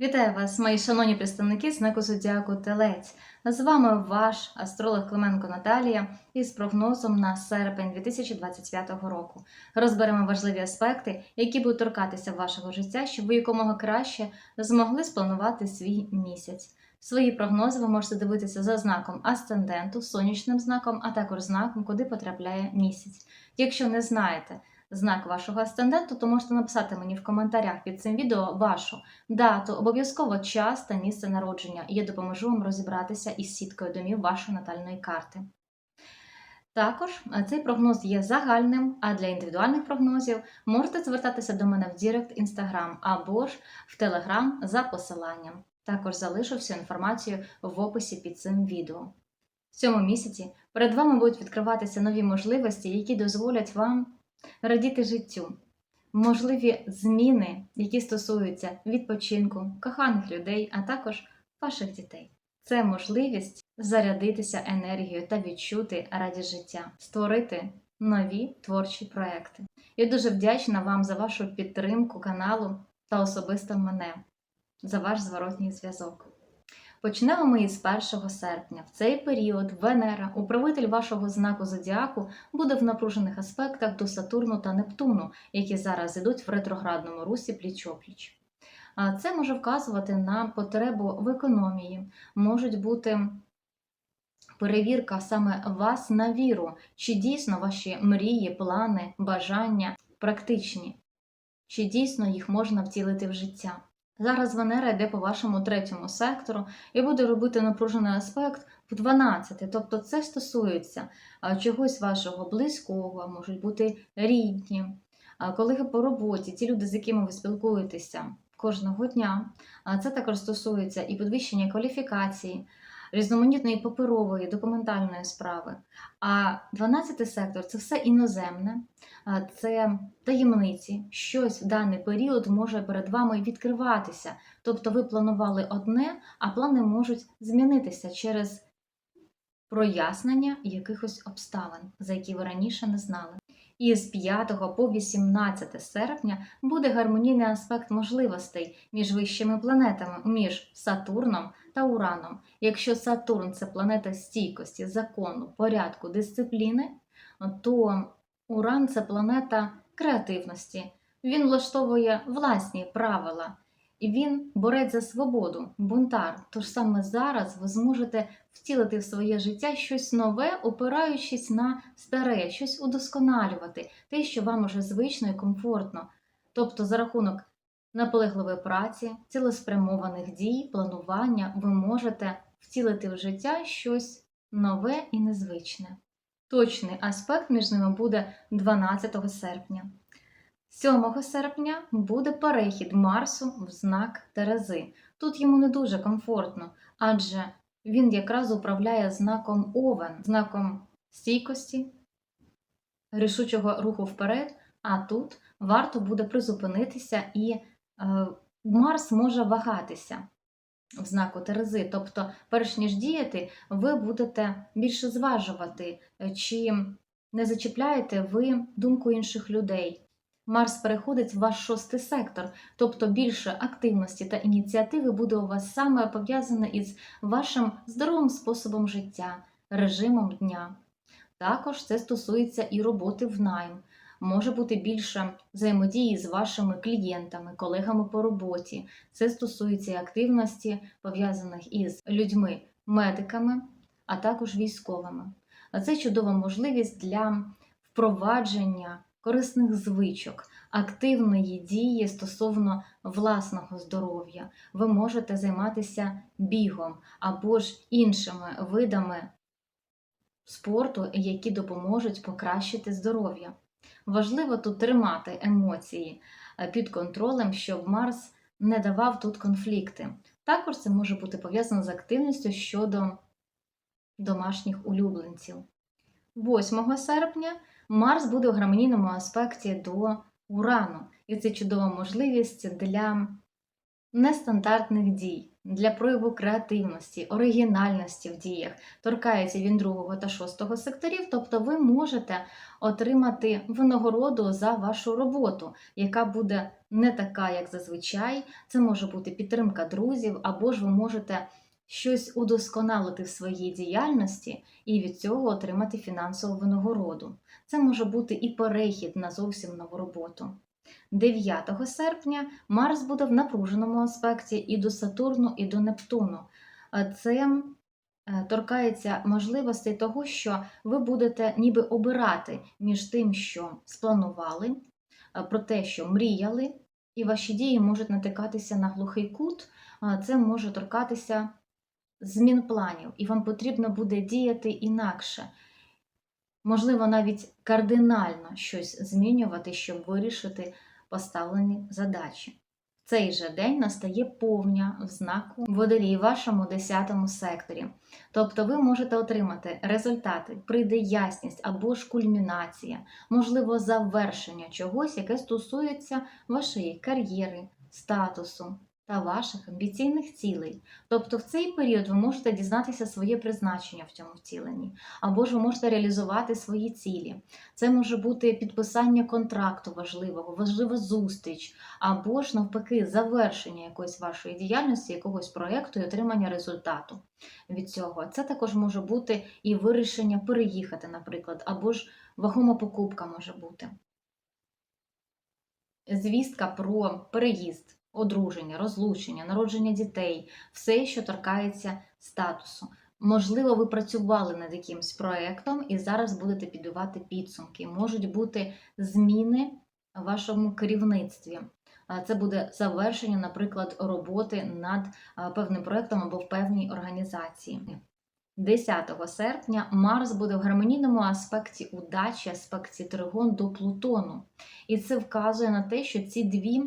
Вітаю вас, мої шановні представники знаку Зодіаку Телець. З вами ваш астролог Клименко Наталія із прогнозом на серпень 2025 року. Розберемо важливі аспекти, які будуть торкатися вашого життя, щоб ви якомога краще змогли спланувати свій місяць. Свої прогнози ви можете дивитися за знаком асценденту, сонячним знаком, а також знаком, куди потрапляє місяць. Якщо не знаєте знак вашого асценденту, то можете написати мені в коментарях під цим відео вашу дату, обов'язково час та місце народження, і я допоможу вам розібратися із сіткою домів вашої натальної карти. Також е, цей прогноз є загальним, а для індивідуальних прогнозів можете звертатися до мене в Дірект Інстаграм або ж в Телеграм за посиланням. Також залишу всю інформацію в описі під цим відео. В цьому місяці перед вами будуть відкриватися нові можливості, які дозволять вам радіти життю, можливі зміни, які стосуються відпочинку, коханих людей, а також ваших дітей. Це можливість зарядитися енергією та відчути радість життя, створити нові творчі проекти. Я дуже вдячна вам за вашу підтримку каналу та особисто мене, за ваш зворотній зв'язок. Почнемо ми із 1 серпня. В цей період Венера, управитель вашого знаку зодіаку, буде в напружених аспектах до Сатурну та Нептуну, які зараз ідуть в ретроградному русі пліч-опліч. Це може вказувати на потребу в економії, можуть бути перевірка саме вас на віру, чи дійсно ваші мрії, плани, бажання практичні, чи дійсно їх можна втілити в життя. Зараз Венера йде по вашому третьому сектору і буде робити напружений аспект в 12. Тобто це стосується чогось вашого близького, можуть бути рідні, колеги по роботі, ті люди, з якими ви спілкуєтеся кожного дня. Це також стосується і підвищення кваліфікації, різноманітної паперової, документальної справи. А 12-й сектор це все іноземне, це таємниці, щось в даний період може перед вами відкриватися. Тобто ви планували одне, а плани можуть змінитися через прояснення якихось обставин, за які ви раніше не знали. І з 5 по 18 серпня буде гармонійний аспект можливостей між вищими планетами, між Сатурном та Ураном. Якщо Сатурн це планета стійкості, закону, порядку, дисципліни, то Уран це планета креативності. Він влаштовує власні правила. І він борець за свободу, бунтар. Тож саме зараз ви зможете втілити в своє життя щось нове, опираючись на старе, щось удосконалювати, те, що вам уже звично і комфортно. Тобто, за рахунок наполегливої праці, цілеспрямованих дій, планування, ви можете втілити в життя щось нове і незвичне. Точний аспект між ними буде 12 серпня. 7 серпня буде перехід Марсу в знак Терези. Тут йому не дуже комфортно, адже він якраз управляє знаком Овен, знаком стійкості, рішучого руху вперед, а тут варто буде призупинитися і е, Марс може вагатися в знаку Терези. Тобто, перш ніж діяти, ви будете більше зважувати, е, чи не зачіпляєте ви думку інших людей. Марс переходить в ваш шостий сектор, тобто більше активності та ініціативи буде у вас саме пов'язане із вашим здоровим способом життя, режимом дня. Також це стосується і роботи в найм. Може бути більше взаємодії з вашими клієнтами, колегами по роботі. Це стосується і активності, пов'язаних із людьми, медиками, а також військовими. А це чудова можливість для впровадження корисних звичок, активної дії стосовно власного здоров'я. Ви можете займатися бігом або ж іншими видами спорту, які допоможуть покращити здоров'я. Важливо тут тримати емоції е, під контролем, щоб Марс не давав тут конфлікти. Також це може бути пов'язано з активністю щодо домашніх улюбленців. 8 серпня Марс буде у гармонійному аспекті до Урану, і це чудова можливість для нестандартних дій для прояву креативності, оригінальності в діях. Торкається він другого та шостого секторів, тобто ви можете отримати винагороду за вашу роботу, яка буде не така, як зазвичай. Це може бути підтримка друзів, або ж ви можете щось удосконалити в своїй діяльності і від цього отримати фінансову винагороду. Це може бути і перехід на зовсім нову роботу. 9 серпня Марс буде в напруженому аспекті і до Сатурну, і до Нептуну. Це е, торкається можливостей того, що ви будете ніби обирати між тим, що спланували, е, про те, що мріяли, і ваші дії можуть натикатися на глухий кут. Це може торкатися змін планів, і вам потрібно буде діяти інакше. Можливо, навіть кардинально щось змінювати, щоб вирішити поставлені задачі. В цей же день настає повня в знаку водолій в вашому 10 секторі. Тобто ви можете отримати результати, прийде ясність або ж кульмінація, можливо, завершення чогось, яке стосується вашої кар'єри, статусу та ваших амбіційних цілей. Тобто в цей період ви можете дізнатися своє призначення в цьому втіленні, або ж ви можете реалізувати свої цілі. Це може бути підписання контракту важливого, важлива зустріч, або ж навпаки завершення якоїсь вашої діяльності, якогось проєкту і отримання результату від цього. Це також може бути і вирішення переїхати, наприклад, або ж вагома покупка може бути. Звістка про переїзд, одруження, розлучення, народження дітей, все, що торкається статусу. Можливо, ви працювали над якимсь проєктом і зараз будете підбивати підсумки. Можуть бути зміни в вашому керівництві. Це буде завершення, наприклад, роботи над певним проєктом або в певній організації. 10 серпня Марс буде в гармонійному аспекті удачі, аспекті тригон до Плутону. І це вказує на те, що ці дві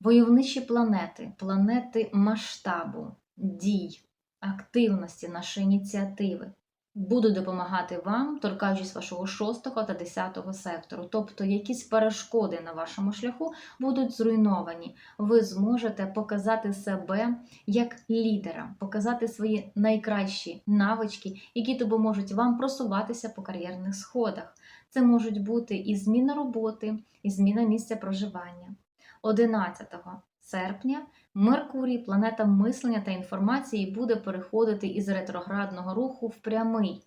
войовничі планети, планети масштабу, дій, активності, нашої ініціативи будуть допомагати вам, торкаючись вашого 6 та 10 сектору. Тобто якісь перешкоди на вашому шляху будуть зруйновані. Ви зможете показати себе як лідера, показати свої найкращі навички, які допоможуть вам просуватися по кар'єрних сходах. Це можуть бути і зміна роботи, і зміна місця проживання. 11 серпня Меркурій, планета мислення та інформації, буде переходити із ретроградного руху в прямий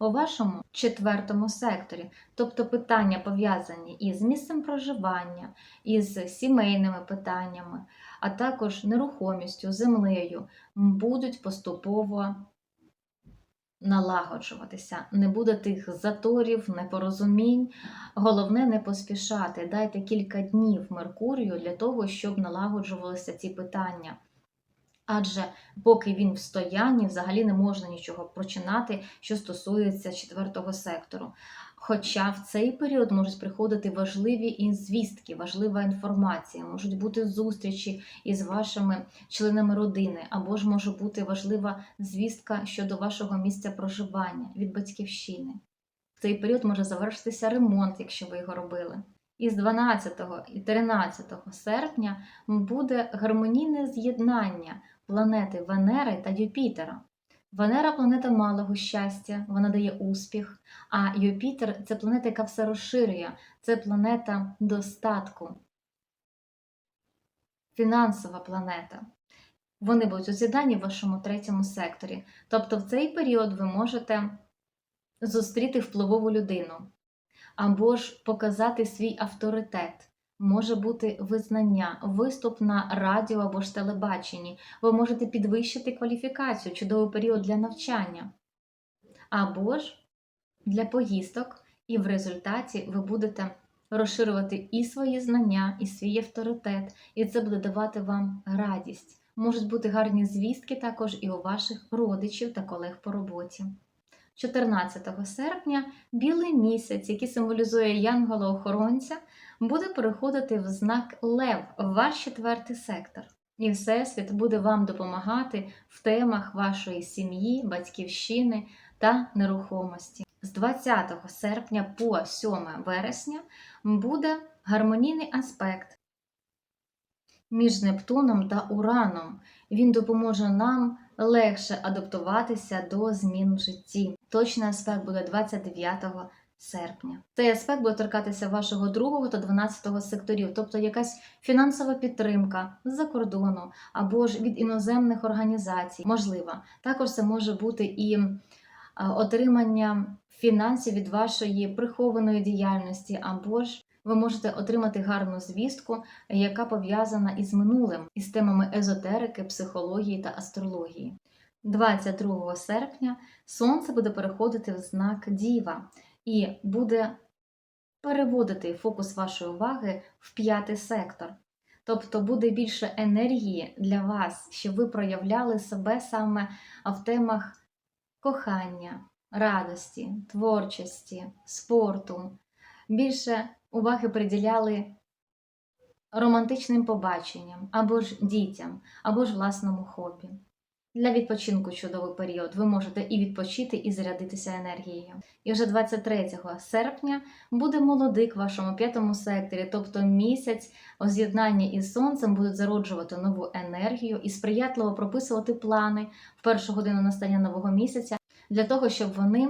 у вашому четвертому секторі, тобто питання пов'язані із місцем проживання, із сімейними питаннями, а також нерухомістю, землею, будуть поступово налагоджуватися. Не буде тих заторів, непорозумінь. Головне не поспішати. Дайте кілька днів Меркурію для того, щоб налагоджувалися ці питання. Адже поки він в стоянні, взагалі не можна нічого починати, що стосується четвертого сектору. Хоча в цей період можуть приходити важливі звістки, важлива інформація, можуть бути зустрічі із вашими членами родини, або ж може бути важлива звістка щодо вашого місця проживання від батьківщини. В цей період може завершитися ремонт, якщо ви його робили. Із 12 і 13 серпня буде гармонійне з'єднання планети Венери та Юпітера. Венера планета малого щастя, вона дає успіх, а Юпітер це планета, яка все розширює, це планета достатку, фінансова планета. Вони будуть у в вашому третьому секторі. Тобто в цей період ви можете зустріти впливову людину або ж показати свій авторитет. Може бути визнання, виступ на радіо або ж телебаченні. Ви можете підвищити кваліфікацію, чудовий період для навчання. Або ж для поїздок, і в результаті ви будете розширювати і свої знання, і свій авторитет, і це буде давати вам радість. Можуть бути гарні звістки також і у ваших родичів та колег по роботі. 14 серпня білий місяць, який символізує янгола-охоронця, буде переходити в знак Лев, ваш четвертий сектор. І Всесвіт буде вам допомагати в темах вашої сім'ї, батьківщини та нерухомості. З 20 серпня по 7 вересня буде гармонійний аспект між Нептуном та Ураном. Він допоможе нам легше адаптуватися до змін в житті. Точний аспект буде 29 серпня. Цей аспект буде торкатися вашого другого та 12 секторів, тобто якась фінансова підтримка з-за кордону або ж від іноземних організацій. Можлива. Також це може бути і отримання фінансів від вашої прихованої діяльності, або ж ви можете отримати гарну звістку, яка пов'язана із минулим, із темами езотерики, психології та астрології. 22 серпня Сонце буде переходити в знак Діва і буде переводити фокус вашої уваги в п'ятий сектор. Тобто буде більше енергії для вас, щоб ви проявляли себе саме в темах кохання, радості, творчості, спорту. Більше уваги приділяли романтичним побаченням, або ж дітям, або ж власному хобі. Для відпочинку чудовий період ви можете і відпочити, і зарядитися енергією. І вже 23 серпня буде молодик в вашому п'ятому секторі, тобто місяць у з'єднанні із сонцем будуть зароджувати нову енергію і сприятливо прописувати плани в першу годину настання нового місяця для того, щоб вони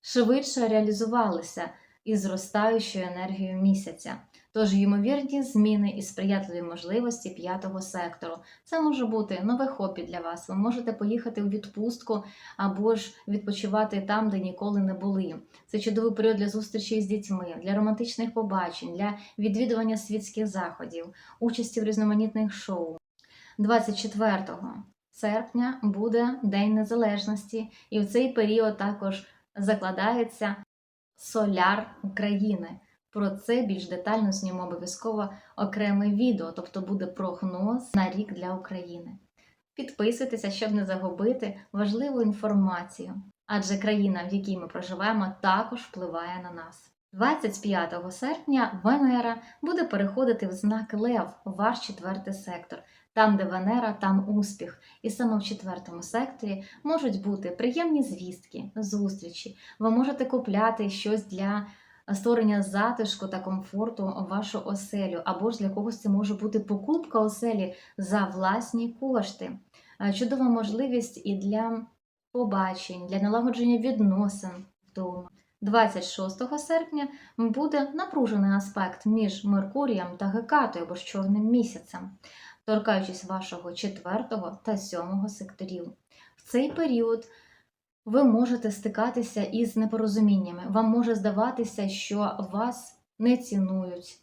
швидше реалізувалися із зростаючою енергією місяця. Тож ймовірні зміни і сприятливі можливості п'ятого сектору. Це може бути нове хобі для вас. Ви можете поїхати у відпустку або ж відпочивати там, де ніколи не були. Це чудовий період для зустрічі з дітьми, для романтичних побачень, для відвідування світських заходів, участі в різноманітних шоу. 24 серпня буде День Незалежності, і в цей період також закладається Соляр України. Про це більш детально знімемо обов'язково окреме відео, тобто буде прогноз на рік для України. Підписуйтеся, щоб не загубити важливу інформацію, адже країна, в якій ми проживаємо, також впливає на нас. 25 серпня Венера буде переходити в знак Лев, ваш четвертий сектор. Там, де Венера, там успіх. І саме в четвертому секторі можуть бути приємні звістки, зустрічі. Ви можете купляти щось для створення затишку та комфорту в вашу оселю, або ж для когось це може бути покупка оселі за власні кошти. Е, Чудова можливість і для побачень, для налагодження відносин вдома. 26 серпня буде напружений аспект між Меркурієм та Гекатою або ж чорним місяцем, торкаючись вашого 4 та 7 секторів. В цей період ви можете стикатися із непорозуміннями. Вам може здаватися, що вас не цінують,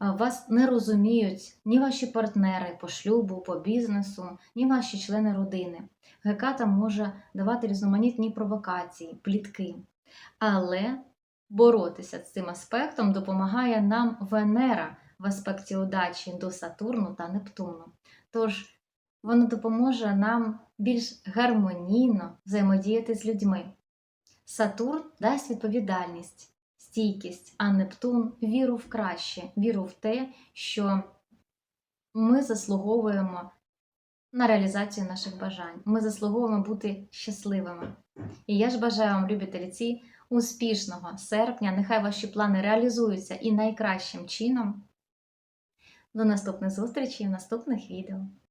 вас не розуміють ні ваші партнери по шлюбу, по бізнесу, ні ваші члени родини. Геката може давати різноманітні провокації, плітки. Але боротися з цим аспектом допомагає нам Венера в аспекті удачі до Сатурну та Нептуну. Тож воно допоможе нам більш гармонійно взаємодіяти з людьми. Сатурн дасть відповідальність, стійкість, а Нептун віру в краще, віру в те, що ми заслуговуємо на реалізацію наших бажань. Ми заслуговуємо бути щасливими. І я ж бажаю вам, любі тельці, успішного серпня. Нехай ваші плани реалізуються і найкращим чином. До наступних зустрічей в наступних відео.